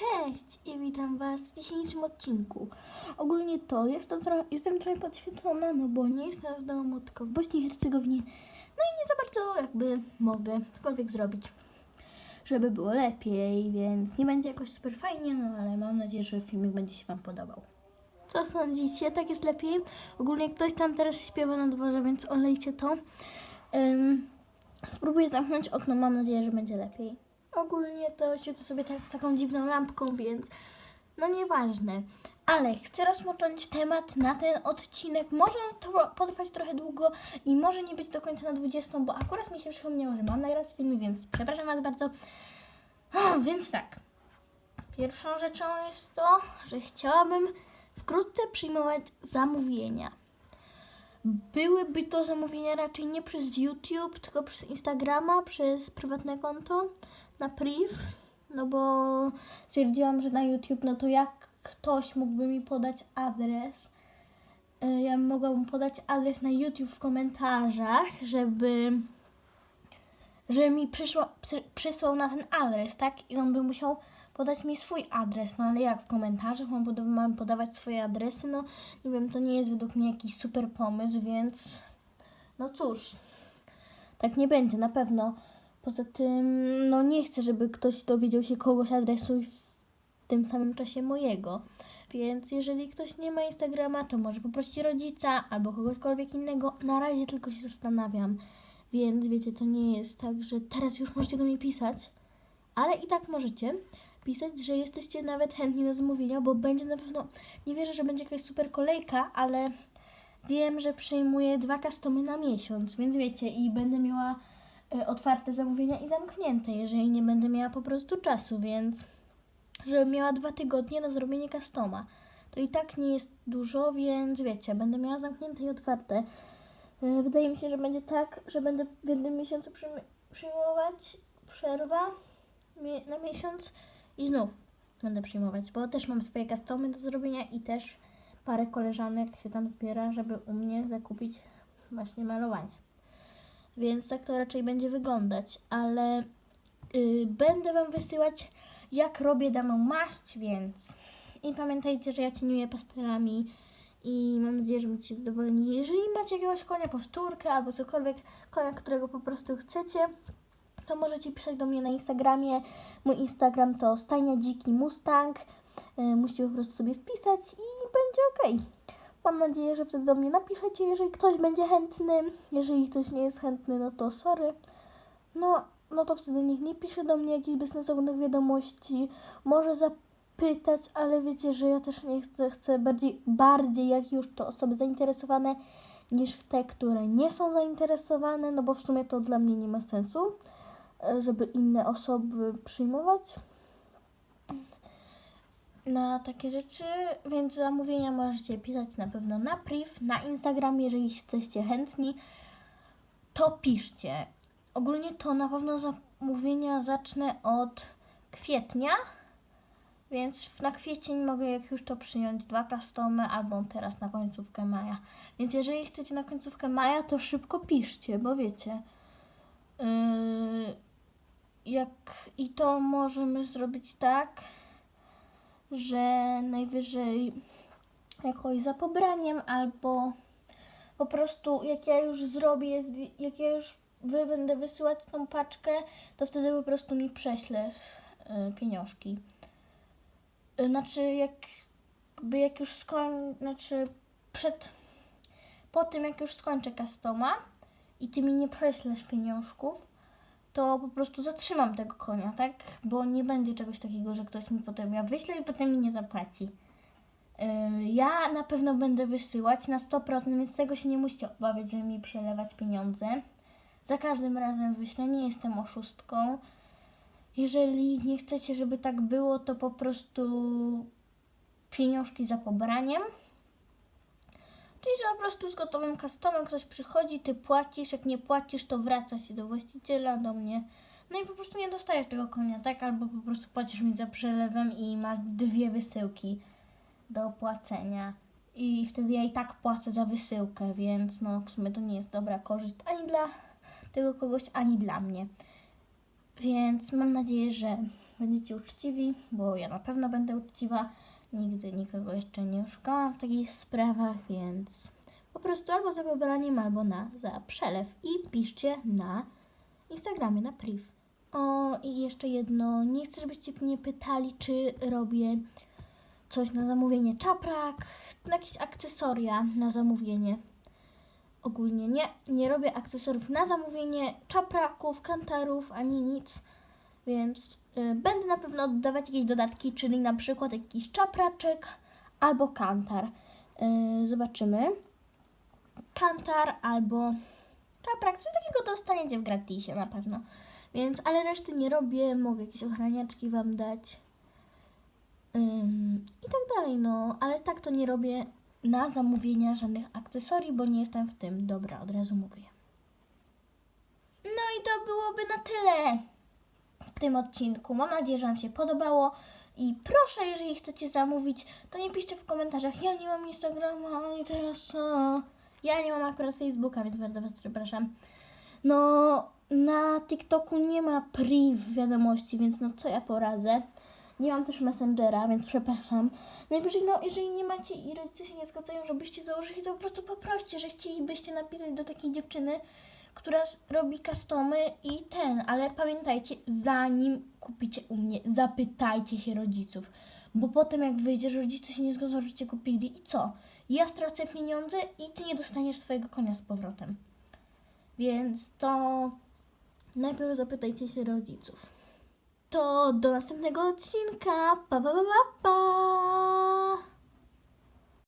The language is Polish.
Cześć i witam Was w dzisiejszym odcinku. Ogólnie to jestem, tro- jestem trochę podświetlona, no bo nie jestem w domu, tylko w Bośni i Hercegowinie. No i nie za bardzo jakby mogę cokolwiek zrobić, żeby było lepiej, więc nie będzie jakoś super fajnie, no ale mam nadzieję, że filmik będzie się Wam podobał. Co sądzicie? Tak jest lepiej? Ogólnie ktoś tam teraz śpiewa na dworze, więc olejcie to. Spróbuję zamknąć okno, mam nadzieję, że będzie lepiej. Ogólnie to świecę sobie tak, taką dziwną lampką, więc no nieważne. Ale chcę rozpocząć temat na ten odcinek. Może to potrwać trochę długo i może nie być do końca na 20, bo akurat mi się przypomniało, że mam nagrać filmik, więc przepraszam Was bardzo. O, więc tak. Pierwszą rzeczą jest to, że chciałabym wkrótce przyjmować zamówienia. Byłyby to zamówienia raczej nie przez YouTube, tylko przez Instagrama, przez prywatne konto na priv, no bo stwierdziłam, że na YouTube, no to jak ktoś mógłby mi podać adres, y, ja mogłabym podać adres na YouTube w komentarzach, żeby żeby mi przyszło, przy, przysłał na ten adres, tak? I on by musiał podać mi swój adres, no ale jak w komentarzach mam, poda- mam podawać swoje adresy, no nie wiem, to nie jest według mnie jakiś super pomysł, więc no cóż, tak nie będzie, na pewno. Poza tym, no nie chcę, żeby ktoś dowiedział się kogoś adresu w tym samym czasie mojego. Więc jeżeli ktoś nie ma Instagrama, to może poprosić rodzica albo kogośkolwiek innego. Na razie tylko się zastanawiam. Więc wiecie, to nie jest tak, że teraz już możecie do mnie pisać, ale i tak możecie pisać, że jesteście nawet chętni na zamówienia, bo będzie na pewno, nie wierzę, że będzie jakaś super kolejka, ale wiem, że przyjmuję dwa customy na miesiąc, więc wiecie, i będę miała otwarte zamówienia i zamknięte, jeżeli nie będę miała po prostu czasu, więc żebym miała dwa tygodnie na zrobienie customa. To i tak nie jest dużo, więc wiecie, będę miała zamknięte i otwarte. Y, Wydaje mi się, że będzie tak, że będę w jednym miesiącu przyjm- przyjmować przerwa na miesiąc i znów będę przyjmować, bo też mam swoje customy do zrobienia i też parę koleżanek się tam zbiera, żeby u mnie zakupić właśnie malowanie. Więc tak to raczej będzie wyglądać, ale y, będę Wam wysyłać jak robię daną maść, więc i pamiętajcie, że ja cieniuję pastelami i mam nadzieję, że będziecie zadowoleni. Jeżeli macie jakiegoś konia powtórkę albo cokolwiek, konia, którego po prostu chcecie, to możecie pisać do mnie na Instagramie. Mój Instagram to stajnia dziki mustang. Y, Musicie po prostu sobie wpisać i będzie ok. Mam nadzieję, że wtedy do mnie napiszecie, jeżeli ktoś będzie chętny. Jeżeli ktoś nie jest chętny, no to sorry. No, no to wtedy niech nie pisze do mnie jakichś bezsensownych wiadomości. Może zapytać, ale wiecie, że ja też nie chcę, chcę bardziej, bardziej jak już to osoby zainteresowane niż te, które nie są zainteresowane, no bo w sumie to dla mnie nie ma sensu, e, żeby inne osoby przyjmować na takie rzeczy, więc zamówienia możecie pisać na pewno na priv, na Instagram, jeżeli jesteście chętni, to piszcie. Ogólnie to na pewno zamówienia zacznę od kwietnia, więc na kwiecień mogę jak już to przyjąć dwa customy albo teraz na końcówkę maja. Więc jeżeli chcecie na końcówkę maja, to szybko piszcie, bo wiecie. Yy, jak i to możemy zrobić tak, że najwyżej jakoś za pobraniem albo po prostu jak ja już zrobię, jak ja już wy będę wysyłać tą paczkę, to wtedy po prostu mi prześlesz pieniążki. Y, Znaczy jak, jakby jak już skoń, znaczy przed, po tym jak już skończę customa i ty mi nie prześlesz pieniążków, to po prostu zatrzymam tego konia, tak? Bo nie będzie czegoś takiego, że ktoś mi potem ja wyśle i potem mi nie zapłaci. Yy, Ja na pewno będę wysyłać na 100%, więc tego się nie musicie obawiać, żeby mi przelewać pieniądze. Za każdym razem wyślę, nie jestem oszustką. Jeżeli nie chcecie, żeby tak było, to po prostu pieniążki za pobraniem. Czyli, że po prostu z gotowym customem ktoś przychodzi, ty płacisz, jak nie płacisz, to wraca się do właściciela, do mnie. No i po prostu nie dostajesz tego konia, tak? Albo po prostu płacisz mi za przelewem i masz dwie wysyłki do opłacenia. I wtedy ja i tak płacę za wysyłkę, więc no w sumie to nie jest dobra korzyść ani dla tego kogoś, ani dla mnie. Więc mam nadzieję, że będziecie uczciwi, bo ja na pewno będę uczciwa. Nigdy nikogo jeszcze nie oszukałam w takich sprawach, więc po prostu albo za pobraniem, albo na za przelew. I piszcie na Instagramie, na priv. O, i jeszcze jedno. Nie chcę, żebyście mnie pytali, czy robię coś na zamówienie. Czaprak, jakieś akcesoria na zamówienie. Ogólnie nie, nie robię akcesoriów na zamówienie, czapraków, kantarów, ani nic. Więc będę na pewno dodawać jakieś dodatki, czyli na przykład jakiś czapraczek albo kantar. Y, zobaczymy. Kantar albo czaprak, coś takiego dostaniecie w gratisie na pewno. Więc, ale reszty nie robię, mogę jakieś ochraniaczki Wam dać. I tak dalej, no, ale tak to nie robię na zamówienia żadnych akcesorii, bo nie jestem w tym dobra, od razu mówię. No i to byłoby na tyle w tym odcinku. Mam nadzieję, że Wam się podobało. I proszę, jeżeli chcecie zamówić, to nie piszcie w komentarzach. Ja nie mam Instagrama i teraz? Ja nie mam akurat Facebooka, więc bardzo Was przepraszam. No, na TikToku nie ma priv wiadomości, więc no co ja poradzę. Nie mam też Messengera, więc przepraszam. Najwyżej, no, jeżeli nie macie i rodzice się nie zgadzają, żebyście założyli, to po prostu poproście, że chcielibyście napisać do takiej dziewczyny, która robi customy i ten, ale pamiętajcie, zanim kupicie u mnie, zapytajcie się rodziców, bo potem jak wyjdzie, że rodzice się nie zgodzą, żeście kupili i co? Ja stracę pieniądze i ty nie dostaniesz swojego konia z powrotem. Więc to najpierw zapytajcie się rodziców. To do następnego odcinka. Pa, pa, pa, pa, pa.